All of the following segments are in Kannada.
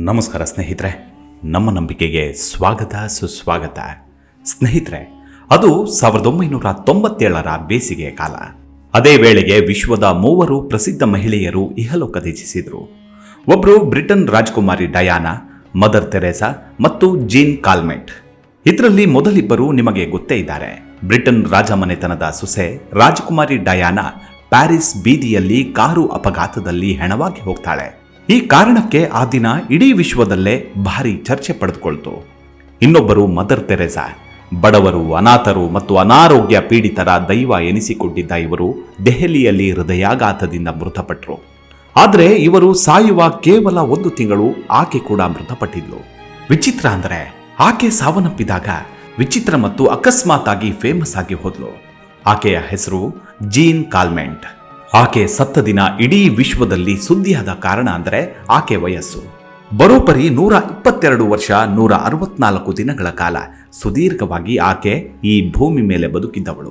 ನಮಸ್ಕಾರ ಸ್ನೇಹಿತರೆ, ನಮ್ಮ ನಂಬಿಕೆಗೆ ಸ್ವಾಗತ, ಸುಸ್ವಾಗತ. ಸ್ನೇಹಿತರೆ, ಅದು ಸಾವಿರದ ಒಂಬೈನೂರ ತೊಂಬತ್ತೇಳರ ಬೇಸಿಗೆ ಕಾಲ. ಅದೇ ವೇಳೆಗೆ ವಿಶ್ವದ ಮೂವರು ಪ್ರಸಿದ್ಧ ಮಹಿಳೆಯರು ಇಹಲೋಕ ತ್ಯಜಿಸಿದರು ಒಬ್ಬರು ಬ್ರಿಟನ್ ರಾಜಕುಮಾರಿ ಡಯಾನಾ, ಮದರ್ ತೆರೇಸಾ ಮತ್ತು ಜೀನ್ ಕಾಲ್ಮೆಟ್. ಇದರಲ್ಲಿ ಮೊದಲಿಬ್ಬರು ನಿಮಗೆ ಗೊತ್ತೇ ಇದ್ದಾರೆ. ಬ್ರಿಟನ್ ರಾಜಮನೆತನದ ಸೊಸೆ ರಾಜಕುಮಾರಿ ಡಯಾನಾ ಪ್ಯಾರಿಸ್ ಬೀದಿಯಲ್ಲಿ ಕಾರು ಅಪಘಾತದಲ್ಲಿ ಹೆಣವಾಗಿ ಹೋಗ್ತಾಳೆ. ಈ ಕಾರಣಕ್ಕೆ ಆ ದಿನ ಇಡೀ ವಿಶ್ವದಲ್ಲೇ ಭಾರಿ ಚರ್ಚೆ ಪಡೆದುಕೊಳ್ತು. ಇನ್ನೊಬ್ಬರು ಮದರ್ ತೆರೆಸಾ, ಬಡವರು, ಅನಾಥರು ಮತ್ತು ಅನಾರೋಗ್ಯ ಪೀಡಿತರ ದೈವ ಎನಿಸಿಕೊಂಡಿದ್ದ ಇವರು ದೆಹಲಿಯಲ್ಲಿ ಹೃದಯಾಘಾತದಿಂದ ಮೃತಪಟ್ಟರು ಆದರೆ ಇವರು ಸಾಯುವ ಕೇವಲ ಒಂದು ತಿಂಗಳು ಆಕೆ ಕೂಡ ಮೃತಪಟ್ಟಿದ್ಲು. ವಿಚಿತ್ರ ಅಂದರೆ, ಆಕೆ ಸಾವನ್ನಪ್ಪಿದಾಗ ವಿಚಿತ್ರ ಮತ್ತು ಅಕಸ್ಮಾತ್ ಆಗಿ ಫೇಮಸ್ ಆಗಿ ಹೋದ್ಲು. ಆಕೆಯ ಹೆಸರು ಜೀನ್ ಕಾಲ್ಮೆಂಟ್. ಆಕೆ ಸತ್ತ ದಿನ ಇಡೀ ವಿಶ್ವದಲ್ಲಿ ಸುದ್ದಿಯಾದ ಕಾರಣ ಅಂದರೆ ಆಕೆ ವಯಸ್ಸು. ಬರೋಬ್ಬರಿ ನೂರ ಇಪ್ಪತ್ತೆರಡು ವರ್ಷ ನೂರ ಅರವತ್ನಾಲ್ಕು ದಿನಗಳ ಕಾಲ ಸುದೀರ್ಘವಾಗಿ ಆಕೆ ಈ ಭೂಮಿ ಮೇಲೆ ಬದುಕಿದ್ದವಳು.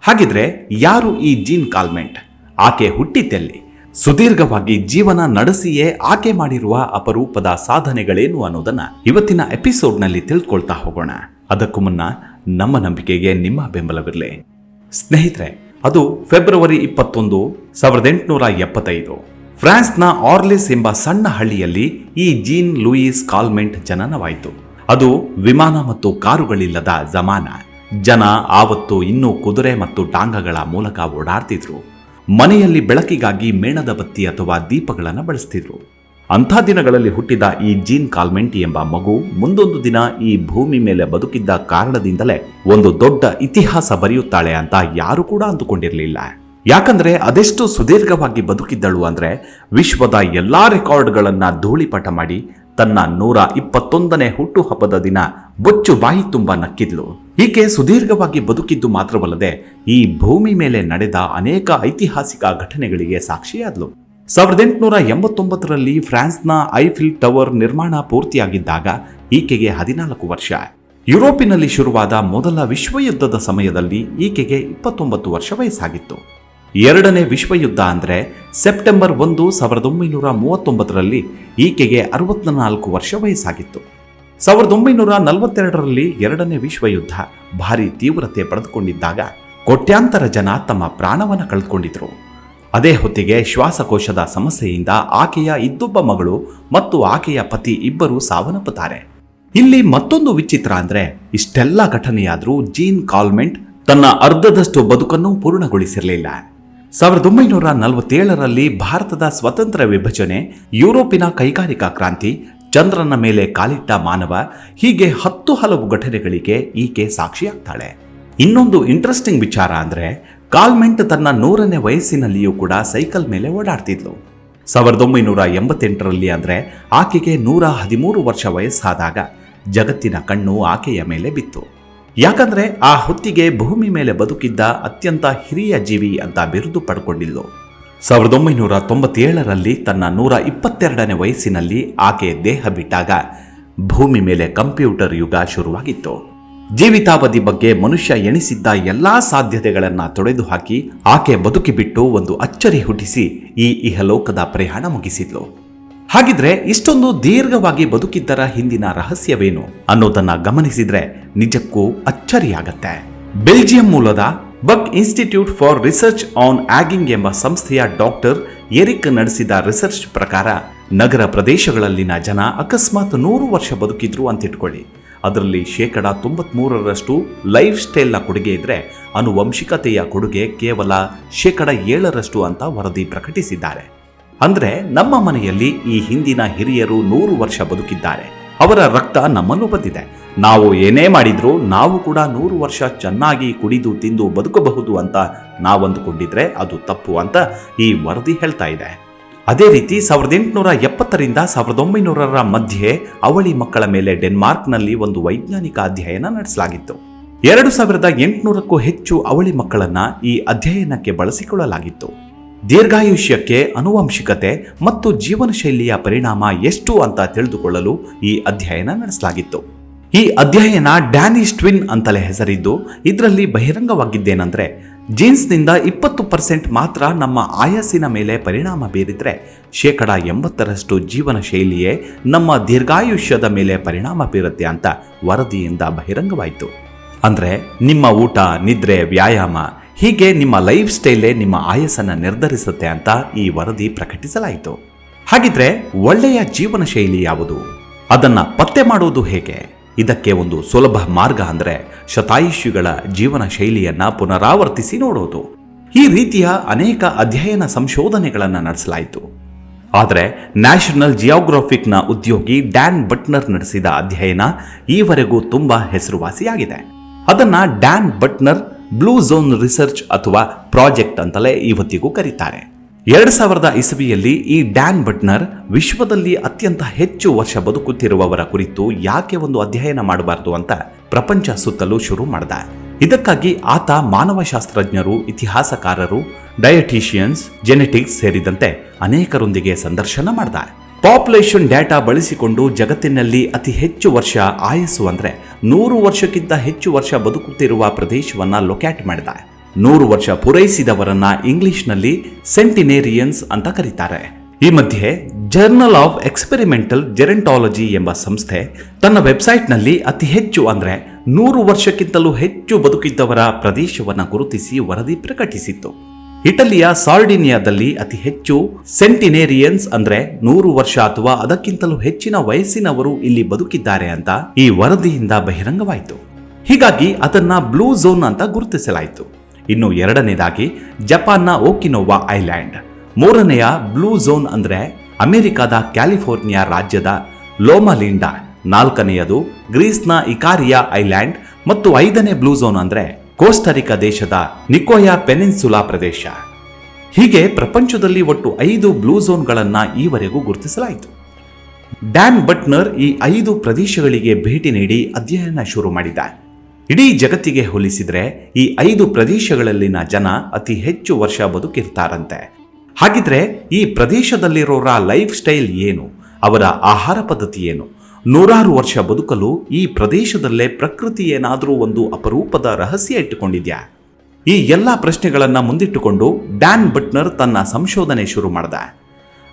ಹಾಗಿದ್ರೆ ಯಾರು ಈ ಜೀನ್ ಕಾಲ್ಮೆಂಟ್? ಆಕೆ ಹುಟ್ಟಿದ್ದೆಲ್ಲಿ ಸುದೀರ್ಘವಾಗಿ ಜೀವನ ನಡೆಸಿಯೇ ಆಕೆ ಮಾಡಿರುವ ಅಪರೂಪದ ಸಾಧನೆಗಳೇನು ಅನ್ನೋದನ್ನ ಇವತ್ತಿನ ಎಪಿಸೋಡ್ನಲ್ಲಿ ತಿಳ್ಕೊಳ್ತಾ ಹೋಗೋಣ. ಅದಕ್ಕೂ ಮುನ್ನ ನಮ್ಮ ನಂಬಿಕೆಗೆ ನಿಮ್ಮ ಬೆಂಬಲವಿರಲಿ. ಸ್ನೇಹಿತರೆ ಅದು ಫೆಬ್ರವರಿ ಇಪ್ಪತ್ತೊಂದು, ಸಾವಿರದ ಎಂಟುನೂರ ಎಪ್ಪತ್ತೈದು. ಫ್ರಾನ್ಸ್ನ ಆರ್ಲಿಸ್ ಎಂಬ ಸಣ್ಣ ಹಳ್ಳಿಯಲ್ಲಿ ಈ ಜೀನ್ ಲೂಯಿಸ್ ಕಾಲ್ಮೆಂಟ್ ಜನನವಾಯಿತು. ಅದು ವಿಮಾನ ಮತ್ತು ಕಾರುಗಳಿಲ್ಲದ ಜಮಾನ. ಜನ ಆವತ್ತು ಇನ್ನೂ ಕುದುರೆ ಮತ್ತು ಟಾಂಗಗಳ ಮೂಲಕ ಓಡಾಡ್ತಿದ್ರು. ಮನೆಯಲ್ಲಿ ಬೆಳಕಿಗಾಗಿ ಮೇಣದ ಬತ್ತಿ ಅಥವಾ ದೀಪಗಳನ್ನು ಬಳಸ್ತಿದ್ರು. ಅಂಥ ದಿನಗಳಲ್ಲಿ ಹುಟ್ಟಿದ ಈ ಜೀನ್ ಕಾಲ್ಮೆಂಟಿ ಎಂಬ ಮಗು ಮುಂದೊಂದು ದಿನ ಈ ಭೂಮಿ ಮೇಲೆ ಬದುಕಿದ್ದ ಕಾರಣದಿಂದಲೇ ಒಂದು ದೊಡ್ಡ ಇತಿಹಾಸ ಬರೆಯುತ್ತಾಳೆ ಅಂತ ಯಾರು ಕೂಡ ಅಂದುಕೊಂಡಿರಲಿಲ್ಲ. ಯಾಕಂದ್ರೆ ಅದೆಷ್ಟು ಸುದೀರ್ಘವಾಗಿ ಬದುಕಿದ್ದಳು ಅಂದ್ರೆ ವಿಶ್ವದ ಎಲ್ಲಾ ರೆಕಾರ್ಡ್ಗಳನ್ನ ಧೂಳಿಪಟ ಮಾಡಿ ತನ್ನ ನೂರ ಇಪ್ಪತ್ತೊಂದನೇ ಹುಟ್ಟುಹಬ್ಬದ ದಿನ ಬೊಚ್ಚು ಬಾಯಿ ತುಂಬ ನಕ್ಕಿದ್ಲು. ಈಕೆ ಸುದೀರ್ಘವಾಗಿ ಬದುಕಿದ್ದು ಮಾತ್ರವಲ್ಲದೆ ಈ ಭೂಮಿ ಮೇಲೆ ನಡೆದ ಅನೇಕ ಐತಿಹಾಸಿಕ ಘಟನೆಗಳಿಗೆ ಸಾಕ್ಷಿಯಾದ್ಲು. ಸಾವಿರದ ಎಂಟುನೂರ ಎಂಬತ್ತೊಂಬತ್ತರಲ್ಲಿ ಫ್ರಾನ್ಸ್ನ ಐಫಿಲ್ ಟವರ್ ನಿರ್ಮಾಣ ಪೂರ್ತಿಯಾಗಿದ್ದಾಗ ಈಕೆಗೆ ಹದಿನಾಲ್ಕು ವರ್ಷ. ಯುರೋಪಿನಲ್ಲಿ ಶುರುವಾದ ಮೊದಲ ವಿಶ್ವಯುದ್ಧದ ಸಮಯದಲ್ಲಿ ಈಕೆಗೆ ಇಪ್ಪತ್ತೊಂಬತ್ತು ವರ್ಷ ವಯಸ್ಸಾಗಿತ್ತು. ಎರಡನೇ ವಿಶ್ವಯುದ್ಧ ಅಂದರೆ ಸೆಪ್ಟೆಂಬರ್ ಒಂದು ಸಾವಿರದ ಒಂಬೈನೂರ ಮೂವತ್ತೊಂಬತ್ತರಲ್ಲಿ ಈಕೆಗೆ ಅರವತ್ತ ನಾಲ್ಕು ವರ್ಷ ವಯಸ್ಸಾಗಿತ್ತು. ಸಾವಿರದ ಒಂಬೈನೂರ ನಲವತ್ತೆರಡರಲ್ಲಿ ಎರಡನೇ ವಿಶ್ವಯುದ್ಧ ಭಾರಿ ತೀವ್ರತೆ ಪಡೆದುಕೊಂಡಿದ್ದಾಗ ಕೋಟ್ಯಾಂತರ ಜನ ತಮ್ಮ ಪ್ರಾಣವನ್ನು ಕಳೆದುಕೊಂಡಿದ್ರು. ಅದೇ ಹೊತ್ತಿಗೆ ಶ್ವಾಸಕೋಶದ ಸಮಸ್ಯೆಯಿಂದ ಆಕೆಯ ಇದ್ದೊಬ್ಬ ಮಗಳು ಮತ್ತು ಆಕೆಯ ಪತಿ ಇಬ್ಬರು ಸಾವನ್ನಪ್ಪುತ್ತಾರೆ. ಇಲ್ಲಿ ಮತ್ತೊಂದು ವಿಚಿತ್ರ ಅಂದ್ರೆ, ಇಷ್ಟೆಲ್ಲ ಘಟನೆಯಾದರೂ ಜೀನ್ ಕಾಲ್ಮೆಂಟ್ ತನ್ನ ಅರ್ಧದಷ್ಟು ಬದುಕನ್ನು ಪೂರ್ಣಗೊಳಿಸಿರಲಿಲ್ಲ. ಸಾವಿರದ ಒಂಬೈನೂರ ನಲವತ್ತೇಳರಲ್ಲಿ ಭಾರತದ ಸ್ವತಂತ್ರ ವಿಭಜನೆ, ಯುರೋಪಿನ ಕೈಗಾರಿಕಾ ಕ್ರಾಂತಿ, ಚಂದ್ರನ ಮೇಲೆ ಕಾಲಿಟ್ಟ ಮಾನವ, ಹೀಗೆ ಹತ್ತು ಹಲವು ಘಟನೆಗಳಿಗೆ ಈಕೆ ಸಾಕ್ಷಿಯಾಗ್ತಾಳೆ. ಇನ್ನೊಂದು ಇಂಟ್ರೆಸ್ಟಿಂಗ್ ವಿಚಾರ ಅಂದ್ರೆ ಕಾಲ್ಮೆಂಟ್ ತನ್ನ ನೂರನೇ ವಯಸ್ಸಿನಲ್ಲಿಯೂ ಕೂಡ ಸೈಕಲ್ ಮೇಲೆ ಓಡಾಡ್ತಿದ್ಲು. ಸಾವಿರದ ಒಂಬೈನೂರ ಎಂಬತ್ತೆಂಟರಲ್ಲಿ ಅಂದರೆ ಆಕೆಗೆ ನೂರ ಹದಿಮೂರು ವರ್ಷ ವಯಸ್ಸಾದಾಗ ಜಗತ್ತಿನ ಕಣ್ಣು ಆಕೆಯ ಮೇಲೆ ಬಿತ್ತು. ಯಾಕಂದ್ರೆ ಆ ಹೊತ್ತಿಗೆ ಭೂಮಿ ಮೇಲೆ ಬದುಕಿದ್ದ ಅತ್ಯಂತ ಹಿರಿಯ ಜೀವಿ ಅಂತ ಬಿರುದು ಪಡ್ಕೊಂಡಿದ್ಲು. ಸಾವಿರದ ಒಂಬೈನೂರ ತೊಂಬತ್ತೇಳರಲ್ಲಿ ತನ್ನ ನೂರ ಇಪ್ಪತ್ತೆರಡನೇ ವಯಸ್ಸಿನಲ್ಲಿ ಆಕೆ ದೇಹ ಬಿಟ್ಟಾಗ ಭೂಮಿ ಮೇಲೆ ಕಂಪ್ಯೂಟರ್ ಯುಗ ಶುರುವಾಗಿತ್ತು. ಜೀವಿತಾವಧಿ ಬಗ್ಗೆ ಮನುಷ್ಯ ಎಣಿಸಿದ್ದ ಎಲ್ಲಾ ಸಾಧ್ಯತೆಗಳನ್ನ ತೊಡೆದುಹಾಕಿ ಆಕೆ ಬದುಕಿ ಬಿಟ್ಟು ಒಂದು ಅಚ್ಚರಿ ಹುಟ್ಟಿಸಿ ಈ ಇಹಲೋಕದ ಪ್ರಯಾಣ ಮುಗಿಸಿದ್ಲು. ಹಾಗಿದ್ರೆ ಇಷ್ಟೊಂದು ದೀರ್ಘವಾಗಿ ಬದುಕಿದ್ದರ ಹಿಂದಿನ ರಹಸ್ಯವೇನು ಅನ್ನೋದನ್ನ ಗಮನಿಸಿದ್ರೆ ನಿಜಕ್ಕೂ ಅಚ್ಚರಿಯಾಗತ್ತೆ. ಬೆಲ್ಜಿಯಂ ಮೂಲದ Buck institute for research on ageing ಎಂಬ ಸಂಸ್ಥೆಯ ಡಾಕ್ಟರ್ ಎರಿಕ್ ನಡೆಸಿದ ರಿಸರ್ಚ್ ಪ್ರಕಾರ ನಗರ ಪ್ರದೇಶಗಳಲ್ಲಿನ ಜನ ಅಕಸ್ಮಾತ್ ನೂರು ವರ್ಷ ಬದುಕಿದ್ರು ಅಂತ ಇಟ್ಕೊಳ್ಳಿ ಅದರಲ್ಲಿ ಶೇಕಡ ತೊಂಬತ್ಮೂರರಷ್ಟು ಲೈಫ್ ಸ್ಟೈಲ್ನ ಕೊಡುಗೆ ಇದ್ರೆ ಅನುವಂಶಿಕತೆಯ ಕೊಡುಗೆ ಕೇವಲ ಶೇಕಡ ಏಳರಷ್ಟು ಅಂತ ವರದಿ ಪ್ರಕಟಿಸಿದ್ದಾರೆ. ಅಂದ್ರೆ ನಮ್ಮ ಮನೆಯಲ್ಲಿ ಈ ಹಿಂದಿನ ಹಿರಿಯರು ನೂರು ವರ್ಷ ಬದುಕಿದ್ದಾರೆ. ಅವರ ರಕ್ತ ನಮ್ಮಲ್ಲೂ ಬಂದಿದೆ. ನಾವು ಏನೇ ಮಾಡಿದ್ರೂ ನಾವು ಕೂಡ ನೂರು ವರ್ಷ ಚೆನ್ನಾಗಿ ಕುಡಿದು ತಿಂದು ಬದುಕಬಹುದು ಅಂತ ನಾವಂದುಕೊಂಡಿದ್ರೆ ಅದು ತಪ್ಪು ಅಂತ ಈ ವರದಿ ಹೇಳ್ತಾ ಇದೆ. ಅದೇ ರೀತಿ ಸಾವಿರದ ಎಂಟುನೂರ ಎಪ್ಪತ್ತರಿಂದ ಸಾವಿರದ ಒಂಬೈನೂರರ ಮಧ್ಯೆ ಅವಳಿ ಮಕ್ಕಳ ಮೇಲೆ ಡೆನ್ಮಾರ್ಕ್ನಲ್ಲಿ ಒಂದು ವೈಜ್ಞಾನಿಕ ಅಧ್ಯಯನ ನಡೆಸಲಾಗಿತ್ತು. ಎರಡು ಸಾವಿರದ ಎಂಟುನೂರಕ್ಕೂ ಹೆಚ್ಚು ಅವಳಿ ಮಕ್ಕಳನ್ನ ಈ ಅಧ್ಯಯನಕ್ಕೆ ಬಳಸಿಕೊಳ್ಳಲಾಗಿತ್ತು. ದೀರ್ಘಾಯುಷ್ಯಕ್ಕೆ ಅನುವಂಶಿಕತೆ ಮತ್ತು ಜೀವನ ಶೈಲಿಯ ಪರಿಣಾಮ ಎಷ್ಟು ಅಂತ ತಿಳಿದುಕೊಳ್ಳಲು ಈ ಅಧ್ಯಯನ ನಡೆಸಲಾಗಿತ್ತು. ಈ ಅಧ್ಯಯನ ಡ್ಯಾನಿಶ್ ಟ್ವಿನ್ ಅಂತಲೇ ಹೆಸರಿದ್ದು, ಇದರಲ್ಲಿ ಬಹಿರಂಗವಾಗಿದ್ದೇನೆಂದ್ರೆ ಜೀನ್ಸ್ನಿಂದ ಇಪ್ಪತ್ತು ಪರ್ಸೆಂಟ್ ಮಾತ್ರ ನಮ್ಮ ಆಯಸ್ಸಿನ ಮೇಲೆ ಪರಿಣಾಮ ಬೀರಿದರೆ ಶೇಕಡ ಎಂಬತ್ತರಷ್ಟು ಜೀವನ ಶೈಲಿಯೇ ನಮ್ಮ ದೀರ್ಘಾಯುಷ್ಯದ ಮೇಲೆ ಪರಿಣಾಮ ಬೀರುತ್ತೆ ಅಂತ ವರದಿಯಿಂದ ಬಹಿರಂಗವಾಯಿತು. ಅಂದ್ರೆ ನಿಮ್ಮ ಊಟ, ನಿದ್ರೆ, ವ್ಯಾಯಾಮ ಹೀಗೆ ನಿಮ್ಮ ಲೈಫ್ ಸ್ಟೈಲೇ ನಿಮ್ಮ ಆಯಸ್ಸನ್ನು ನಿರ್ಧರಿಸುತ್ತೆ ಅಂತ ಈ ವರದಿ ಪ್ರಕಟಿಸಲಾಯಿತು. ಹಾಗಿದ್ರೆ ಒಳ್ಳೆಯ ಜೀವನ ಶೈಲಿ ಯಾವುದು? ಅದನ್ನ ಪತ್ತೆ ಮಾಡುವುದು ಹೇಗೆ? ಇದಕ್ಕೆ ಒಂದು ಸುಲಭ ಮಾರ್ಗ ಅಂದರೆ ಶತಾಯುಷಿಗಳ ಜೀವನ ಶೈಲಿಯನ್ನ ಪುನರಾವರ್ತಿಸಿ ನೋಡೋದು. ಈ ರೀತಿಯ ಅನೇಕ ಅಧ್ಯಯನ ಸಂಶೋಧನೆಗಳನ್ನು ನಡೆಸಲಾಯಿತು. ಆದರೆ ನ್ಯಾಷನಲ್ ಜಿಯೋಗ್ರಾಫಿಕ್ನ ಉದ್ಯೋಗಿ ಡ್ಯಾನ್ ಬಟ್ನರ್ ನಡೆಸಿದ ಅಧ್ಯಯನ ಈವರೆಗೂ ತುಂಬ ಹೆಸರುವಾಸಿಯಾಗಿದೆ. ಅದನ್ನ Dan Buettner blue zone research ಅಥವಾ ಪ್ರಾಜೆಕ್ಟ್ ಅಂತಲೇ ಇವತ್ತಿಗೂ ಕರೀತಾರೆ. ಎರಡ್ ಸಾವಿರದ ಇಸವಿಯಲ್ಲಿ ಈ ಡ್ಯಾನ್ ಬಟ್ನರ್ ವಿಶ್ವದಲ್ಲಿ ಅತ್ಯಂತ ಹೆಚ್ಚು ವರ್ಷ ಬದುಕುತ್ತಿರುವವರ ಕುರಿತು ಯಾಕೆ ಒಂದು ಅಧ್ಯಯನ ಮಾಡಬಾರದು ಅಂತ ಪ್ರಪಂಚ ಸುತ್ತಲೂ ಶುರು ಮಾಡ್ದ. ಇದಕ್ಕಾಗಿ ಆತ ಮಾನವಶಾಸ್ತ್ರಜ್ಞರು, ಇತಿಹಾಸಕಾರರು ಡಯಟೀಷಿಯನ್ಸ್ ಜೆನೆಟಿಕ್ಸ್ ಸೇರಿದಂತೆ ಅನೇಕರೊಂದಿಗೆ ಸಂದರ್ಶನ ಮಾಡಿದ. ಪಾಪ್ಯುಲೇಷನ್ ಡೇಟಾ ಬಳಸಿಕೊಂಡು ಜಗತ್ತಿನಲ್ಲಿ ಅತಿ ಹೆಚ್ಚು ವರ್ಷ ಆಯಸ್ಸು ಅಂದ್ರೆ ನೂರು ವರ್ಷಕ್ಕಿಂತ ಹೆಚ್ಚು ವರ್ಷ ಬದುಕುತ್ತಿರುವ ಪ್ರದೇಶವನ್ನ ಲೊಕ್ಯಾಟ್ ಮಾಡಿದ. ನೂರು ವರ್ಷ ಪೂರೈಸಿದವರನ್ನ ಇಂಗ್ಲಿಷ್ನಲ್ಲಿ ಸೆಂಟಿನೇರಿಯನ್ಸ್ ಅಂತ ಕರೀತಾರೆ. ಈ ಮಧ್ಯೆ ಜರ್ನಲ್ ಆಫ್ ಎಕ್ಸ್ಪೆರಿಮೆಂಟಲ್ ಜೆರೆಂಟಾಲಜಿ ಎಂಬ ಸಂಸ್ಥೆ ತನ್ನ ವೆಬ್ಸೈಟ್ನಲ್ಲಿ ಅತಿ ಹೆಚ್ಚು ಅಂದ್ರೆ ನೂರು ವರ್ಷಕ್ಕಿಂತಲೂ ಹೆಚ್ಚು ಬದುಕಿದ್ದವರ ಪ್ರದೇಶವನ್ನು ಗುರುತಿಸಿ ವರದಿ ಪ್ರಕಟಿಸಿತ್ತು. ಇಟಲಿಯ ಸಾರ್ಡಿನಿಯಾದಲ್ಲಿ ಅತಿ ಹೆಚ್ಚು ಸೆಂಟಿನೇರಿಯನ್ಸ್ ಅಂದ್ರೆ ನೂರು ವರ್ಷ ಅಥವಾ ಅದಕ್ಕಿಂತಲೂ ಹೆಚ್ಚಿನ ವಯಸ್ಸಿನವರು ಇಲ್ಲಿ ಬದುಕಿದ್ದಾರೆ ಅಂತ ಈ ವರದಿಯಿಂದ ಬಹಿರಂಗವಾಯಿತು. ಹೀಗಾಗಿ ಅದನ್ನ ಬ್ಲೂ ಝೋನ್ ಅಂತ ಗುರುತಿಸಲಾಯಿತು. ಇನ್ನು ಎರಡನೇದಾಗಿ ಜಪಾನ್ನ ಓಕಿನೋವಾ ಐಲ್ಯಾಂಡ್. ಮೂರನೆಯ ಬ್ಲೂ ಝೋನ್ ಅಂದರೆ ಅಮೆರಿಕದ ಕ್ಯಾಲಿಫೋರ್ನಿಯಾ ರಾಜ್ಯದ ಲೋಮಲಿಂಡಾ. ನಾಲ್ಕನೆಯದು ಗ್ರೀಸ್ನ ಇಕಾರಿಯಾ ಐಲ್ಯಾಂಡ್ ಮತ್ತು ಐದನೇ ಬ್ಲೂ ಝೋನ್ ಅಂದರೆ ಕೋಸ್ಟರಿಕಾ ದೇಶದ ನಿಕೋಯಾ ಪೆನಿನ್ಸುಲಾ ಪ್ರದೇಶ. ಹೀಗೆ ಪ್ರಪಂಚದಲ್ಲಿ ಒಟ್ಟು ಐದು ಬ್ಲೂ ಝೋನ್ಗಳನ್ನು ಈವರೆಗೂ ಗುರುತಿಸಲಾಯಿತು. ಡ್ಯಾನ್ ಬಟ್ನರ್ ಈ ಐದು ಪ್ರದೇಶಗಳಿಗೆ ಭೇಟಿ ನೀಡಿ ಅಧ್ಯಯನ ಶುರು ಮಾಡಿದ ಇಡೀ ಜಗತ್ತಿಗೆ ಹೋಲಿಸಿದ್ರೆ ಈ ಐದು ಪ್ರದೇಶಗಳಲ್ಲಿನ ಜನ ಅತಿ ಹೆಚ್ಚು ವರ್ಷ ಬದುಕಿರ್ತಾರಂತೆ. ಹಾಗಿದ್ರೆ ಈ ಪ್ರದೇಶದಲ್ಲಿರೋರ ಲೈಫ್ ಸ್ಟೈಲ್ ಏನು? ಅವರ ಆಹಾರ ಪದ್ಧತಿ ಏನು? ನೂರಾರು ವರ್ಷ ಬದುಕಲು ಈ ಪ್ರದೇಶದಲ್ಲೇ ಪ್ರಕೃತಿ ಏನಾದರೂ ಒಂದು ಅಪರೂಪದ ರಹಸ್ಯ ಇಟ್ಟುಕೊಂಡಿದ್ಯಾ? ಈ ಎಲ್ಲ ಪ್ರಶ್ನೆಗಳನ್ನು ಮುಂದಿಟ್ಟುಕೊಂಡು ಡ್ಯಾನ್ ಬಟ್ನರ್ ತನ್ನ ಸಂಶೋಧನೆ ಶುರು ಮಾಡಿದ.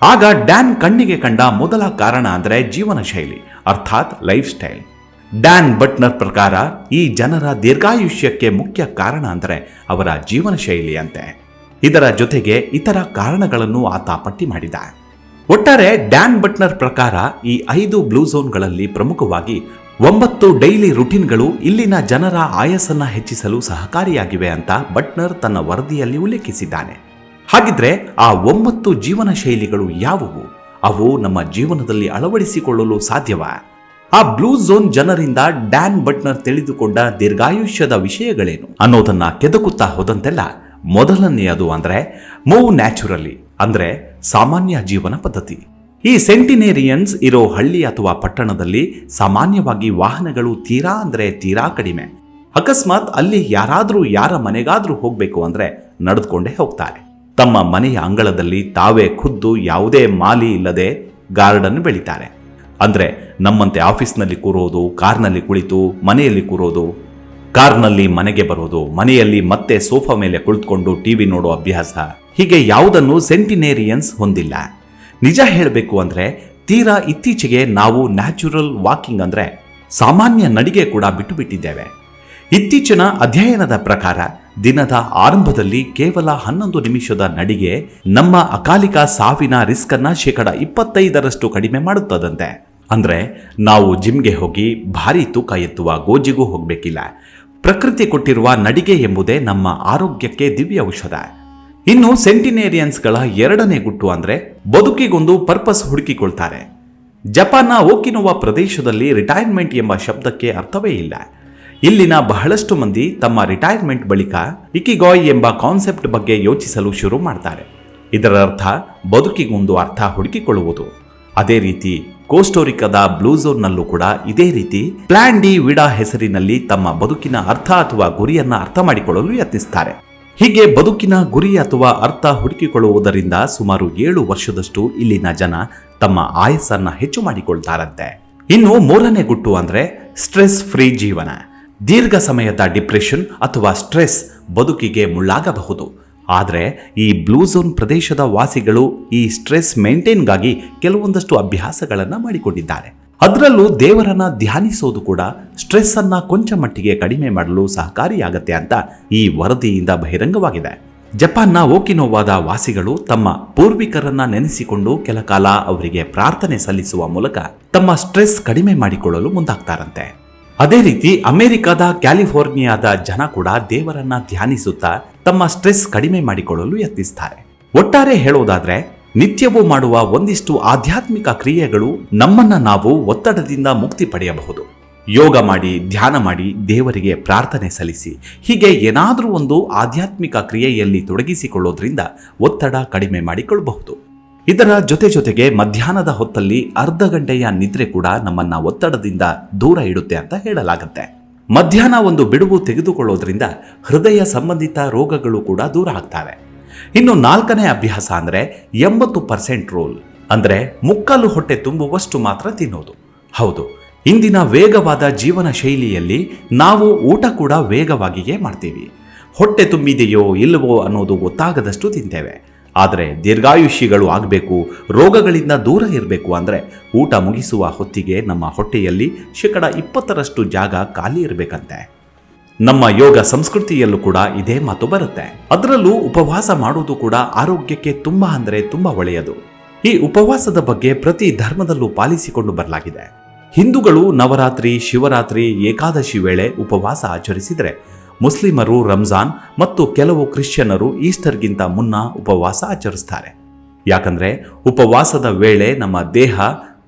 ಆಗ ಡ್ಯಾನ್ ಕಣ್ಣಿಗೆ ಕಂಡ ಮೊದಲ ಕಾರಣ ಅಂದರೆ ಜೀವನ ಶೈಲಿ ಅರ್ಥಾತ್ ಲೈಫ್ ಸ್ಟೈಲ್. ಡ್ಯಾನ್ ಬಟ್ನರ್ ಪ್ರಕಾರ ಈ ಜನರ ದೀರ್ಘಾಯುಷ್ಯಕ್ಕೆ ಮುಖ್ಯ ಕಾರಣ ಅಂದರೆ ಅವರ ಜೀವನ ಶೈಲಿಯಂತೆ. ಇದರ ಜೊತೆಗೆ ಇತರ ಕಾರಣಗಳನ್ನು ಆತ ಪಟ್ಟಿ ಮಾಡಿದ. ಒಟ್ಟಾರೆ ಡ್ಯಾನ್ ಬಟ್ನರ್ ಪ್ರಕಾರ ಈ ಐದು ಬ್ಲೂ ಝೋನ್ಗಳಲ್ಲಿ ಪ್ರಮುಖವಾಗಿ ಒಂಬತ್ತು ಡೈಲಿ ರುಟೀನ್ಗಳು ಇಲ್ಲಿನ ಜನರ ಆಯಸ್ಸನ್ನ ಹೆಚ್ಚಿಸಲು ಸಹಕಾರಿಯಾಗಿವೆ ಅಂತ ಬಟ್ನರ್ ತನ್ನ ವರದಿಯಲ್ಲಿ ಉಲ್ಲೇಖಿಸಿದ್ದಾನೆ. ಹಾಗಿದ್ರೆ ಆ ಒಂಬತ್ತು ಜೀವನ ಶೈಲಿಗಳು ಯಾವುವು? ಅವು ನಮ್ಮ ಜೀವನದಲ್ಲಿ ಅಳವಡಿಸಿಕೊಳ್ಳಲು ಸಾಧ್ಯವಾ? ಆ ಬ್ಲೂ ಝೋನ್ ಜನರಿಂದ ಡ್ಯಾನ್ ಬಟ್ನರ್ ತಿಳಿದುಕೊಂಡ ದೀರ್ಘಾಯುಷ್ಯದ ವಿಷಯಗಳೇನು? ಅನ್ನೋದನ್ನ ಕೆದಕುತ್ತಾ ಹೋದಂತೆಲ್ಲ ಮೊದಲನೆಯದು ಅಂದ್ರೆ ಮೂವ್ ನ್ಯಾಚುರಲಿ, ಅಂದ್ರೆ ಸಾಮಾನ್ಯ ಜೀವನ ಪದ್ಧತಿ. ಈ ಸೆಂಟಿನೇರಿಯನ್ಸ್ ಇರೋ ಹಳ್ಳಿ ಅಥವಾ ಪಟ್ಟಣದಲ್ಲಿ ಸಾಮಾನ್ಯವಾಗಿ ವಾಹನಗಳು ತೀರಾ ಅಂದ್ರೆ ತೀರಾ ಕಡಿಮೆ. ಅಕಸ್ಮಾತ್ ಅಲ್ಲಿ ಯಾರಾದರೂ ಯಾರ ಮನೆಗಾದ್ರೂ ಹೋಗ್ಬೇಕು ಅಂದ್ರೆ ನಡೆದುಕೊಂಡೇ ಹೋಗ್ತಾರೆ. ತಮ್ಮ ಮನೆಯ ಅಂಗಳದಲ್ಲಿ ತಾವೇ ಖುದ್ದು ಯಾವುದೇ ಮಾಲಿ ಇಲ್ಲದೆ ಗಾರ್ಡನ್ ಬೆಳಿತಾರೆ. ಅಂದ್ರೆ ನಮ್ಮಂತೆ ಆಫೀಸ್ನಲ್ಲಿ ಕೂರೋದು, ಕಾರ್ನಲ್ಲಿ ಕುಳಿತು ಮನೆಯಲ್ಲಿ ಕೂರೋದು, ಕಾರ್ನಲ್ಲಿ ಮನೆಗೆ ಬರೋದು, ಮನೆಯಲ್ಲಿ ಮತ್ತೆ ಸೋಫಾ ಮೇಲೆ ಕುಳಿತುಕೊಂಡು ಟಿವಿ ನೋಡೋ ಅಭ್ಯಾಸ. ಹೀಗೆ ಯಾವುದನ್ನು ಸೆಂಟಿನೇರಿಯನ್ಸ್ ಹೊಂದಿಲ್ಲ. ನಿಜ ಹೇಳಬೇಕು ಅಂದರೆ ತೀರಾ ಇತ್ತೀಚೆಗೆ ನಾವು ನ್ಯಾಚುರಲ್ ವಾಕಿಂಗ್ ಅಂದರೆ ಸಾಮಾನ್ಯ ನಡಿಗೆ ಕೂಡ ಬಿಟ್ಟು ಬಿಟ್ಟಿದ್ದೇವೆ ಇತ್ತೀಚಿನ ಅಧ್ಯಯನದ ಪ್ರಕಾರ ದಿನದ ಆರಂಭದಲ್ಲಿ ಕೇವಲ ಹನ್ನೊಂದು ನಿಮಿಷದ ನಡಿಗೆ ನಮ್ಮ ಅಕಾಲಿಕ ಸಾವಿನ ರಿಸ್ಕನ್ನು ಶೇಕಡ ಇಪ್ಪತ್ತೈದರಷ್ಟು ಕಡಿಮೆ ಮಾಡುತ್ತದಂತೆ. ಅಂದ್ರೆ ನಾವು ಜಿಮ್ಗೆ ಹೋಗಿ ಭಾರಿ ತೂಕ ಎತ್ತುವ ಗೋಜಿಗೂ ಹೋಗಬೇಕಿಲ್ಲ. ಪ್ರಕೃತಿ ಕೊಟ್ಟಿರುವ ನಡಿಗೆ ಎಂಬುದೇ ನಮ್ಮ ಆರೋಗ್ಯಕ್ಕೆ ದಿವ್ಯ ಔಷಧ. ಇನ್ನು ಸೆಂಟಿನೇರಿಯನ್ಸ್ಗಳ ಎರಡನೇ ಗುಟ್ಟು ಅಂದರೆ ಬದುಕಿಗೊಂದು ಪರ್ಪಸ್ ಹುಡುಕಿಕೊಳ್ತಾರೆ. ಜಪಾನ್ನ ಓಕಿನುವ ಪ್ರದೇಶದಲ್ಲಿ ರಿಟೈರ್ಮೆಂಟ್ ಎಂಬ ಶಬ್ದಕ್ಕೆ ಅರ್ಥವೇ ಇಲ್ಲ. ಇಲ್ಲಿನ ಬಹಳಷ್ಟು ಮಂದಿ ತಮ್ಮ ರಿಟೈರ್ಮೆಂಟ್ ಬಳಿಕ ಇಕಿಗಾಯ್ ಎಂಬ ಕಾನ್ಸೆಪ್ಟ್ ಬಗ್ಗೆ ಯೋಚಿಸಲು ಶುರು ಮಾಡ್ತಾರೆ. ಇದರ ಅರ್ಥ ಬದುಕಿಗೊಂದು ಅರ್ಥ ಹುಡುಕಿಕೊಳ್ಳುವುದು. ಅದೇ ರೀತಿ ಕೋಸ್ಟೋರಿಕದ ಬ್ಲೂಝೋನ್ನಲ್ಲೂ ಕೂಡ ಇದೇ ರೀತಿ ಪ್ಲಾನ್ ಡಿ ವಿಡಾ ಹೆಸರಿನಲ್ಲಿ ತಮ್ಮ ಬದುಕಿನ ಅರ್ಥ ಅಥವಾ ಗುರಿಯನ್ನ ಅರ್ಥ ಮಾಡಿಕೊಳ್ಳಲು ಯತ್ನಿಸ್ತಾರೆ. ಹೀಗೆ ಬದುಕಿನ ಗುರಿ ಅಥವಾ ಅರ್ಥ ಹುಡುಕಿಕೊಳ್ಳುವುದರಿಂದ ಸುಮಾರು ಏಳು ವರ್ಷದಷ್ಟು ಇಲ್ಲಿನ ಜನ ತಮ್ಮ ಆಯಸ್ಸನ್ನ ಹೆಚ್ಚು ಮಾಡಿಕೊಳ್ತಾರಂತೆ. ಇನ್ನು ಮೂರನೇ ಗುಟ್ಟು ಅಂದ್ರೆ ಸ್ಟ್ರೆಸ್ ಫ್ರೀ ಜೀವನ. ದೀರ್ಘ ಸಮಯದ ಡಿಪ್ರೆಷನ್ ಅಥವಾ ಸ್ಟ್ರೆಸ್ ಬದುಕಿಗೆ ಮುಳ್ಳಾಗಬಹುದು. ಆದರೆ ಈ ಬ್ಲೂ ಝೋನ್ ಪ್ರದೇಶದ ವಾಸಿಗಳು ಈ ಸ್ಟ್ರೆಸ್ ಮೇಂಟೈನ್ಗಾಗಿ ಕೆಲವೊಂದಷ್ಟು ಅಭ್ಯಾಸಗಳನ್ನು ಮಾಡಿಕೊಂಡಿದ್ದಾರೆ. ಅದರಲ್ಲೂ ದೇವರನ್ನ ಧ್ಯಾನಿಸೋದು ಕೂಡ ಸ್ಟ್ರೆಸ್ ಅನ್ನ ಕೊಂಚ ಮಟ್ಟಿಗೆ ಕಡಿಮೆ ಮಾಡಲು ಸಹಕಾರಿಯಾಗತ್ತೆ ಅಂತ ಈ ವರದಿಯಿಂದ ಬಹಿರಂಗವಾಗಿದೆ. ಜಪಾನ್ನ ಓಕಿನೋವಾದ ವಾಸಿಗಳು ತಮ್ಮ ಪೂರ್ವಿಕರನ್ನ ನೆನೆಸಿಕೊಂಡು ಕೆಲ ಕಾಲ ಅವರಿಗೆ ಪ್ರಾರ್ಥನೆ ಸಲ್ಲಿಸುವ ಮೂಲಕ ತಮ್ಮ ಸ್ಟ್ರೆಸ್ ಕಡಿಮೆ ಮಾಡಿಕೊಳ್ಳಲು ಮುಂದಾಗ್ತಾರಂತೆ. ಅದೇ ರೀತಿ ಅಮೆರಿಕದ ಕ್ಯಾಲಿಫೋರ್ನಿಯಾದ ಜನ ಕೂಡ ದೇವರನ್ನ ಧ್ಯಾನಿಸುತ್ತಾ ತಮ್ಮ ಸ್ಟ್ರೆಸ್ ಕಡಿಮೆ ಮಾಡಿಕೊಳ್ಳಲು ಯತ್ನಿಸ್ತಾರೆ. ಒಟ್ಟಾರೆ ಹೇಳೋದಾದ್ರೆ, ನಿತ್ಯವೂ ಮಾಡುವ ಒಂದಿಷ್ಟು ಆಧ್ಯಾತ್ಮಿಕ ಕ್ರಿಯೆಗಳು ನಮ್ಮನ್ನ ನಾವು ಒತ್ತಡದಿಂದ ಮುಕ್ತಿ ಪಡೆಯಬಹುದು. ಯೋಗ ಮಾಡಿ, ಧ್ಯಾನ ಮಾಡಿ, ದೇವರಿಗೆ ಪ್ರಾರ್ಥನೆ ಸಲ್ಲಿಸಿ, ಹೀಗೆ ಏನಾದರೂ ಒಂದು ಆಧ್ಯಾತ್ಮಿಕ ಕ್ರಿಯೆಯಲ್ಲಿ ತೊಡಗಿಸಿಕೊಳ್ಳೋದ್ರಿಂದ ಒತ್ತಡ ಕಡಿಮೆ ಮಾಡಿಕೊಳ್ಳಬಹುದು. ಇದರ ಜೊತೆ ಜೊತೆಗೆ ಮಧ್ಯಾಹ್ನದ ಹೊತ್ತಲ್ಲಿ ಅರ್ಧ ಗಂಟೆಯ ನಿದ್ರೆ ಕೂಡ ನಮ್ಮನ್ನ ಒತ್ತಡದಿಂದ ದೂರ ಇಡುತ್ತೆ ಅಂತ ಹೇಳಲಾಗುತ್ತೆ. ಮಧ್ಯಾಹ್ನ ಒಂದು ಬಿಡುವು ತೆಗೆದುಕೊಳ್ಳೋದ್ರಿಂದ ಹೃದಯ ಸಂಬಂಧಿತ ರೋಗಗಳು ಕೂಡ ದೂರ ಆಗ್ತವೆ. ಇನ್ನು ನಾಲ್ಕನೇ ಅಭ್ಯಾಸ ಅಂದರೆ ಎಂಬತ್ತು ಪರ್ಸೆಂಟ್ ರೋಲ್, ಅಂದರೆ ಮುಕ್ಕಾಲು ಹೊಟ್ಟೆ ತುಂಬುವಷ್ಟು ಮಾತ್ರ ತಿನ್ನೋದು. ಹೌದು, ಇಂದಿನ ವೇಗವಾದ ಜೀವನ ಶೈಲಿಯಲ್ಲಿ ನಾವು ಊಟ ಕೂಡ ವೇಗವಾಗಿಯೇ ಮಾಡ್ತೀವಿ. ಹೊಟ್ಟೆ ತುಂಬಿದೆಯೋ ಇಲ್ಲವೋ ಅನ್ನೋದು ಗೊತ್ತಾಗದಷ್ಟು ತಿಂತೇವೆ. ಆದರೆ ದೀರ್ಘಾಯುಷಿಗಳು ಆಗಬೇಕು, ರೋಗಗಳಿಂದ ದೂರ ಇರಬೇಕು ಅಂದರೆ ಊಟ ಮುಗಿಸುವ ಹೊತ್ತಿಗೆ ನಮ್ಮ ಹೊಟ್ಟೆಯಲ್ಲಿ ಶೇಕಡ ಇಪ್ಪತ್ತರಷ್ಟು ಜಾಗ ಖಾಲಿ ಇರಬೇಕಂತೆ. ನಮ್ಮ ಯೋಗ ಸಂಸ್ಕೃತಿಯಲ್ಲೂ ಕೂಡ ಇದೇ ಮಾತು ಬರುತ್ತೆ. ಅದರಲ್ಲೂ ಉಪವಾಸ ಮಾಡುವುದು ಕೂಡ ಆರೋಗ್ಯಕ್ಕೆ ತುಂಬ ಅಂದರೆ ತುಂಬ ಒಳ್ಳೆಯದು. ಈ ಉಪವಾಸದ ಬಗ್ಗೆ ಪ್ರತಿ ಧರ್ಮದಲ್ಲೂ ಪಾಲಿಸಿಕೊಂಡು ಬರಲಾಗಿದೆ. ಹಿಂದೂಗಳು ನವರಾತ್ರಿ, ಶಿವರಾತ್ರಿ, ಏಕಾದಶಿ ವೇಳೆ ಉಪವಾಸ ಆಚರಿಸಿದರೆ ಮುಸ್ಲಿಮರು ರಂಜಾನ್ ಮತ್ತು ಕೆಲವು ಕ್ರಿಶ್ಚಿಯನರು ಈಸ್ಟರ್ಗಿಂತ ಮುನ್ನ ಉಪವಾಸ ಆಚರಿಸ್ತಾರೆ. ಯಾಕಂದ್ರೆ ಉಪವಾಸದ ವೇಳೆ ನಮ್ಮ ದೇಹ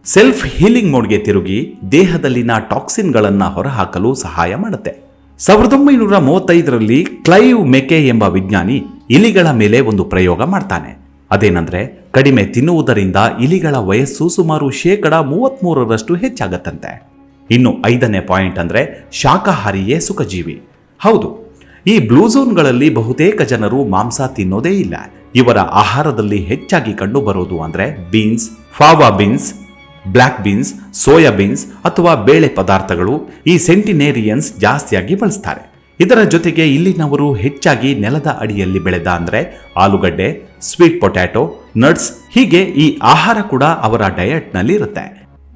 ಸೆಲ್ಫ್ ಹೀಲಿಂಗ್ ಮೋಡ್ಗೆ ತಿರುಗಿ ದೇಹದಲ್ಲಿನ ಟಾಕ್ಸಿನ್ಗಳನ್ನು ಹೊರಹಾಕಲು ಸಹಾಯ ಮಾಡುತ್ತೆ. ಸಾವಿರದ ಒಂಬೈನೂರ ಮೂವತ್ತೈದರಲ್ಲಿ ಕ್ಲೈವ್ ಮೆಕೆ ಎಂಬ ವಿಜ್ಞಾನಿ ಇಲಿಗಳ ಮೇಲೆ ಒಂದು ಪ್ರಯೋಗ ಮಾಡ್ತಾನೆ. ಅದೇನಂದ್ರೆ ಕಡಿಮೆ ತಿನ್ನುವುದರಿಂದ ಇಲಿಗಳ ವಯಸ್ಸು ಸುಮಾರು ಶೇಕಡ ಮೂವತ್ತ್ಮೂರರಷ್ಟು ಹೆಚ್ಚಾಗತ್ತಂತೆ. ಇನ್ನು ಐದನೇ ಪಾಯಿಂಟ್ ಅಂದ್ರೆ ಶಾಖಾಹಾರಿಯೇ ಸುಖಜೀವಿ. ಹೌದು, ಈ ಬ್ಲೂ ಝೋನ್ಗಳಲ್ಲಿ ಬಹುತೇಕ ಜನರು ಮಾಂಸ ತಿನ್ನೋದೇ ಇಲ್ಲ. ಇವರ ಆಹಾರದಲ್ಲಿ ಹೆಚ್ಚಾಗಿ ಕಂಡುಬರೋದು ಅಂದರೆ beans, fava beans, black beans, soya beans ಅಥವಾ ಬೇಳೆ ಪದಾರ್ಥಗಳು ಈ ಸೆಂಟಿನೇರಿಯನ್ಸ್ ಜಾಸ್ತಿಯಾಗಿ ಬಳಸ್ತಾರೆ. ಇದರ ಜೊತೆಗೆ ಇಲ್ಲಿನವರು ಹೆಚ್ಚಾಗಿ ನೆಲದ ಅಡಿಯಲ್ಲಿ ಬೆಳೆದ ಅಂದರೆ ಆಲೂಗಡ್ಡೆ, ಸ್ವೀಟ್ ಪೊಟ್ಯಾಟೊ, ನಟ್ಸ್ ಹೀಗೆ ಈ ಆಹಾರ ಕೂಡ ಅವರ ಡಯಟ್ನಲ್ಲಿ ಇರುತ್ತೆ.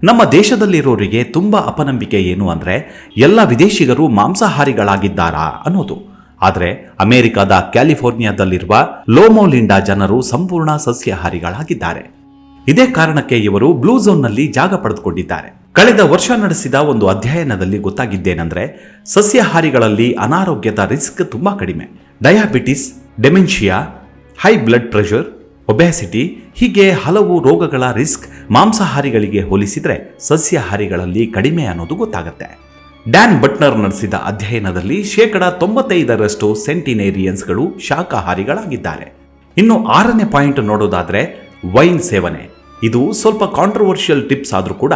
ನಮ್ಮ ದೇಶದಲ್ಲಿರೋರಿಗೆ ತುಂಬ ಅಪನಂಬಿಕೆ ಏನು ಅಂದರೆ, ಎಲ್ಲ ವಿದೇಶಿಗರು ಮಾಂಸಾಹಾರಿಗಳಾಗಿದ್ದಾರಾ ಅನ್ನೋದು. ಆದರೆ, ಅಮೆರಿಕದ ಕ್ಯಾಲಿಫೋರ್ನಿಯಾದಲ್ಲಿರುವ ಲೋಮೋಲಿಂಡಾ ಜನರು ಸಂಪೂರ್ಣ ಸಸ್ಯಾಹಾರಿಗಳಾಗಿದ್ದಾರೆ. ಇದೇ ಕಾರಣಕ್ಕೆ ಇವರು ಬ್ಲೂ ಝೋನ್ನಲ್ಲಿ ಜಾಗ ಪಡೆದುಕೊಂಡಿದ್ದಾರೆ. ಕಳೆದ ವರ್ಷ ನಡೆಸಿದ ಒಂದು ಅಧ್ಯಯನದಲ್ಲಿ ಗೊತ್ತಾಗಿದ್ದೇನೆಂದರೆ, ಸಸ್ಯಾಹಾರಿಗಳಲ್ಲಿ ಅನಾರೋಗ್ಯದ ರಿಸ್ಕ್ ತುಂಬಾ ಕಡಿಮೆ. Diabetes, dementia, high blood pressure obesity ಹೀಗೆ ಹಲವು ರೋಗಗಳ ರಿಸ್ಕ್ ಮಾಂಸಾಹಾರಿಗಳಿಗೆ ಹೋಲಿಸಿದರೆ ಸಸ್ಯಾಹಾರಿಗಳಲ್ಲಿ ಕಡಿಮೆ ಅನ್ನೋದು ಗೊತ್ತಾಗುತ್ತೆ. ಡ್ಯಾನ್ ಬಟ್ನರ್ ನಡೆಸಿದ ಅಧ್ಯಯನದಲ್ಲಿ ಶೇಕಡ ತೊಂಬತ್ತೈದರಷ್ಟು ಸೆಂಟಿನೇರಿಯನ್ಸ್ಗಳು ಶಾಖಾಹಾರಿಗಳಾಗಿದ್ದಾರೆ. ಇನ್ನು ಆರನೇ ಪಾಯಿಂಟ್ ನೋಡೋದಾದರೆ ವೈನ್ ಸೇವನೆ. ಇದು ಸ್ವಲ್ಪ ಕಾಂಟ್ರವರ್ಷಿಯಲ್ ಟಿಪ್ಸ್ ಆದರೂ ಕೂಡ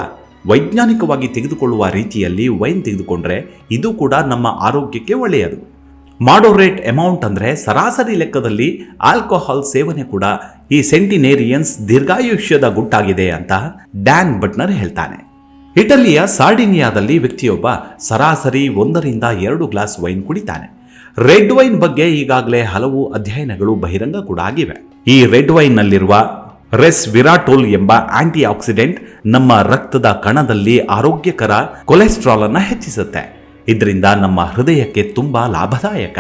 ವೈಜ್ಞಾನಿಕವಾಗಿ ತೆಗೆದುಕೊಳ್ಳುವ ರೀತಿಯಲ್ಲಿ ವೈನ್ ತೆಗೆದುಕೊಂಡ್ರೆ ಇದು ಕೂಡ ನಮ್ಮ ಆರೋಗ್ಯಕ್ಕೆ ಒಳ್ಳೆಯದು. ಮಾಡೋರೇಟ್ ಅಮೌಂಟ್ ಅಂದರೆ ಸರಾಸರಿ ಲೆಕ್ಕದಲ್ಲಿ ಆಲ್ಕೋಹಾಲ್ ಸೇವನೆ ಕೂಡ ಈ ಸೆಂಟಿನೇರಿಯನ್ಸ್ ದೀರ್ಘಾಯುಷ್ಯದ ಗುಟ್ಟಾಗಿದೆ ಅಂತ ಡ್ಯಾನ್ ಬಟ್ನರ್ ಹೇಳ್ತಾನೆ. ಇಟಲಿಯ ಸಾರ್ಡಿನಿಯಾದಲ್ಲಿ ವ್ಯಕ್ತಿಯೊಬ್ಬ ಸರಾಸರಿ ಒಂದರಿಂದ ಎರಡು ಗ್ಲಾಸ್ ವೈನ್ ಕುಡಿತಾನೆ. ರೆಡ್ ವೈನ್ ಬಗ್ಗೆ ಈಗಾಗಲೇ ಹಲವು ಅಧ್ಯಯನಗಳು ಬಹಿರಂಗ ಕೂಡ ಆಗಿವೆ. ಈ ರೆಡ್ ವೈನ್ನಲ್ಲಿರುವ ರೆಸ್ ವಿರಾಟೋಲ್ ಎಂಬ ಆಂಟಿ ಆಕ್ಸಿಡೆಂಟ್ ನಮ್ಮ ರಕ್ತದ ಕಣದಲ್ಲಿ ಆರೋಗ್ಯಕರ ಕೊಲೆಸ್ಟ್ರಾಲ್ ಅನ್ನು ಹೆಚ್ಚಿಸುತ್ತೆ. ಇದರಿಂದ ನಮ್ಮ ಹೃದಯಕ್ಕೆ ತುಂಬಾ ಲಾಭದಾಯಕ.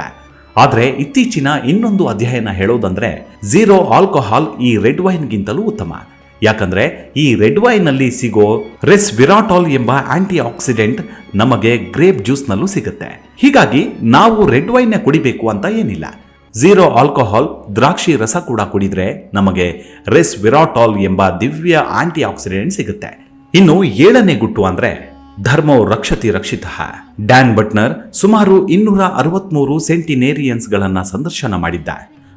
ಆದರೆ ಇತ್ತೀಚಿನ ಇನ್ನೊಂದು ಅಧ್ಯಯನ ಹೇಳೋದಂದ್ರೆ, ಝೀರೋ ಆಲ್ಕೋಹಾಲ್ ಈ ರೆಡ್ ವೈನ್ಗಿಂತಲೂ ಉತ್ತಮ. ಯಾಕಂದ್ರೆ ಈ ರೆಡ್ ವೈನ್ನಲ್ಲಿ ಸಿಗೋ ರೆಸ್ ವಿರಾಟಾಲ್ ಎಂಬ ಆಂಟಿ ಆಕ್ಸಿಡೆಂಟ್ ನಮಗೆ ಗ್ರೇಪ್ ಜ್ಯೂಸ್ನಲ್ಲೂ ಸಿಗುತ್ತೆ. ಹೀಗಾಗಿ ನಾವು ರೆಡ್ ವೈನ್ನ ಕುಡಿಬೇಕು ಅಂತ ಏನಿಲ್ಲ. ಝೀರೋ ಆಲ್ಕೋಹಾಲ್ ದ್ರಾಕ್ಷಿ ರಸ ಕೂಡ ಕುಡಿದ್ರೆ ನಮಗೆ ರೆಸ್ ವಿರಾಟಾಲ್ ಎಂಬ ದಿವ್ಯ ಆಂಟಿ ಆಕ್ಸಿಡೆಂಟ್ ಸಿಗುತ್ತೆ. ಇನ್ನು ಏಳನೇ ಗುಟ್ಟು ಅಂದ್ರೆ ಧರ್ಮೋ ರಕ್ಷತಿ ರಕ್ಷಿತ. ಡ್ಯಾನ್ ಬಟ್ನರ್ ಸುಮಾರು ಇನ್ನೂರ ಅರವತ್ಮೂರು ಸೆಂಟಿನೇರಿಯನ್ಸ್ಗಳನ್ನು ಸಂದರ್ಶನ ಮಾಡಿದ್ದ.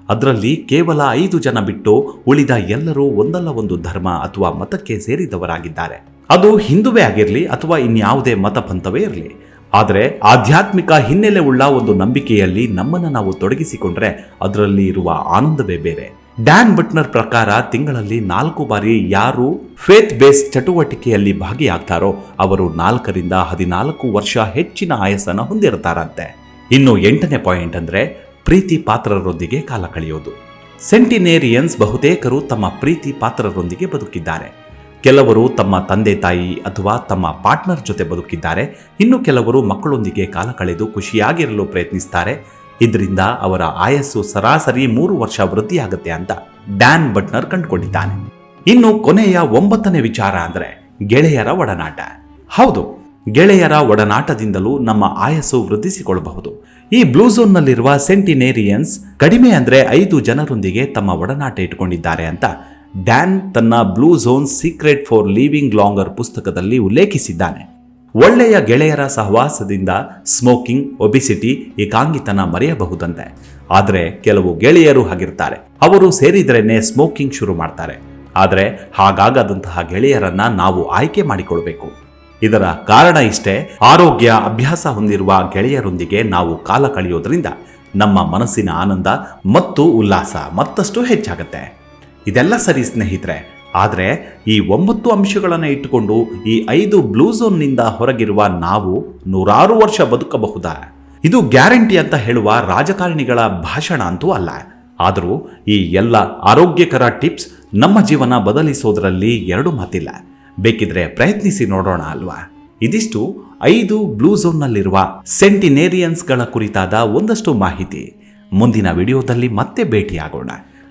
ಅದರಲ್ಲಿ ಕೇವಲ ಐದು ಜನ ಬಿಟ್ಟು ಉಳಿದ ಎಲ್ಲರೂ ಒಂದಲ್ಲ ಒಂದು ಧರ್ಮ ಅಥವಾ ಮತಕ್ಕೆ ಸೇರಿದವರಾಗಿದ್ದಾರೆ. ಅದು ಹಿಂದುವೇ ಆಗಿರಲಿ ಅಥವಾ ಇನ್ಯಾವುದೇ ಮತ ಪಂಥವೇ ಇರಲಿ. ಆದರೆ ಆಧ್ಯಾತ್ಮಿಕ ಹಿನ್ನೆಲೆ ಉಳ್ಳ ಒಂದು ನಂಬಿಕೆಯಲ್ಲಿ ನಮ್ಮನ್ನು ನಾವು ತೊಡಗಿಸಿಕೊಂಡ್ರೆ ಅದರಲ್ಲಿ ಇರುವ ಆನಂದವೇ ಬೇರೆ. ಡ್ಯಾನ್ ಬಟ್ನರ್ ಪ್ರಕಾರ ತಿಂಗಳಲ್ಲಿ ನಾಲ್ಕು ಬಾರಿ ಯಾರು ಫೇತ್ ಬೇಸ್ ಚಟುವಟಿಕೆಯಲ್ಲಿ ಭಾಗಿಯಾಗ್ತಾರೋ ಅವರು ನಾಲ್ಕರಿಂದ ಹದಿನಾಲ್ಕು ವರ್ಷ ಹೆಚ್ಚಿನ ಆಯಸ್ಸನ್ನು ಹೊಂದಿರ್ತಾರಂತೆ ಇನ್ನು ಎಂಟನೇ ಪಾಯಿಂಟ್ ಅಂದರೆ ಪ್ರೀತಿ ಪಾತ್ರರೊಂದಿಗೆ ಕಾಲ ಕಳೆಯೋದು. ಸೆಂಟಿನೇರಿಯನ್ಸ್ ಬಹುತೇಕರು ತಮ್ಮ ಪ್ರೀತಿ ಪಾತ್ರರೊಂದಿಗೆ ಬದುಕಿದ್ದಾರೆ. ಕೆಲವರು ತಮ್ಮ ತಂದೆ ತಾಯಿ ಅಥವಾ ತಮ್ಮ ಪಾರ್ಟ್ನರ್ ಜೊತೆ ಬದುಕಿದ್ದಾರೆ. ಇನ್ನು ಕೆಲವರು ಮಕ್ಕಳೊಂದಿಗೆ ಕಾಲ ಕಳೆದು ಖುಷಿಯಾಗಿರಲು ಪ್ರಯತ್ನಿಸ್ತಾರೆ. ಇದರಿಂದ ಅವರ ಆಯಸ್ಸು ಸರಾಸರಿ ಮೂರು ವರ್ಷ ವೃದ್ಧಿಯಾಗುತ್ತೆ ಅಂತ ಡ್ಯಾನ್ ಬಟ್ನರ್ ಕಂಡುಕೊಂಡಿದ್ದಾನೆ. ಇನ್ನು ಕೊನೆಯ ಒಂಬತ್ತನೇ ವಿಚಾರ ಅಂದ್ರೆ ಗೆಳೆಯರ ಒಡನಾಟ. ಹೌದು, ಗೆಳೆಯರ ಒಡನಾಟದಿಂದಲೂ ನಮ್ಮ ಆಯಸ್ಸು ವೃದ್ಧಿಸಿಕೊಳ್ಳಬಹುದು. ಈ ಬ್ಲೂ ಝೋನ್ನಲ್ಲಿರುವ ಸೆಂಟಿನೇರಿಯನ್ಸ್ ಕಡಿಮೆ ಅಂದ್ರೆ ಐದು ಜನರೊಂದಿಗೆ ತಮ್ಮ ಒಡನಾಟ ಇಟ್ಕೊಂಡಿದ್ದಾರೆ ಅಂತ ಡ್ಯಾನ್ ತನ್ನ blue zone secret for living longer ಪುಸ್ತಕದಲ್ಲಿ ಉಲ್ಲೇಖಿಸಿದ್ದಾನೆ. ಒಳ್ಳೆಯ ಗೆಳೆಯರ ಸಹವಾಸದಿಂದ ಸ್ಮೋಕಿಂಗ್ ಒಬಿಸಿಟಿ ಏಕಾಂಗಿತನ ಮರೆಯಬಹುದಂತೆ. ಆದರೆ ಕೆಲವು ಗೆಳೆಯರು ಹಾಗಿರ್ತಾರೆ. ಅವರು ಸೇರಿದ್ರೇನೆ ಸ್ಮೋಕಿಂಗ್ ಶುರು ಮಾಡ್ತಾರೆ. ಆದರೆ ಹಾಗಾಗದಂತಹ ಗೆಳೆಯರನ್ನ ನಾವು ಆಯ್ಕೆ ಮಾಡಿಕೊಳ್ಬೇಕು. ಇದರ ಕಾರಣ ಇಷ್ಟೇ, ಆರೋಗ್ಯ ಅಭ್ಯಾಸ ಹೊಂದಿರುವ ಗೆಳೆಯರೊಂದಿಗೆ ನಾವು ಕಾಲ ಕಳೆಯೋದ್ರಿಂದ ನಮ್ಮ ಮನಸ್ಸಿನ ಆನಂದ ಮತ್ತು ಉಲ್ಲಾಸ ಮತ್ತಷ್ಟು ಹೆಚ್ಚಾಗುತ್ತೆ. ಇದೆಲ್ಲ ಸರಿ ಸ್ನೇಹಿತರೆ ಆದರೆ ಈ ಒಂಬತ್ತು ಅಂಶಗಳನ್ನು ಇಟ್ಟುಕೊಂಡು ಈ ಐದು ಬ್ಲೂ ಝೋನ್ನಿಂದ ಹೊರಗಿರುವ ನಾವು ನೂರಾರು ವರ್ಷ ಬದುಕಬಹುದಾ? ಇದು ಗ್ಯಾರಂಟಿ ಅಂತ ಹೇಳುವ ರಾಜಕಾರಣಿಗಳ ಭಾಷಣ ಅಂತೂ ಅಲ್ಲ. ಆದರೂ ಈ ಎಲ್ಲ ಆರೋಗ್ಯಕರ ಟಿಪ್ಸ್ ನಮ್ಮ ಜೀವನ ಬದಲಿಸೋದರಲ್ಲಿ ಎರಡು ಮಾತಿಲ್ಲ. ಬೇಕಿದ್ರೆ ಪ್ರಯತ್ನಿಸಿ ನೋಡೋಣ ಅಲ್ವಾ? ಇದಿಷ್ಟು ಐದು ಬ್ಲೂ ಝೋನ್ನಲ್ಲಿರುವ ಸೆಂಟಿನೇರಿಯನ್ಸ್ಗಳ ಕುರಿತಾದ ಒಂದಷ್ಟು ಮಾಹಿತಿ. ಮುಂದಿನ ವಿಡಿಯೋದಲ್ಲಿ ಮತ್ತೆ ಭೇಟಿಯಾಗೋಣ.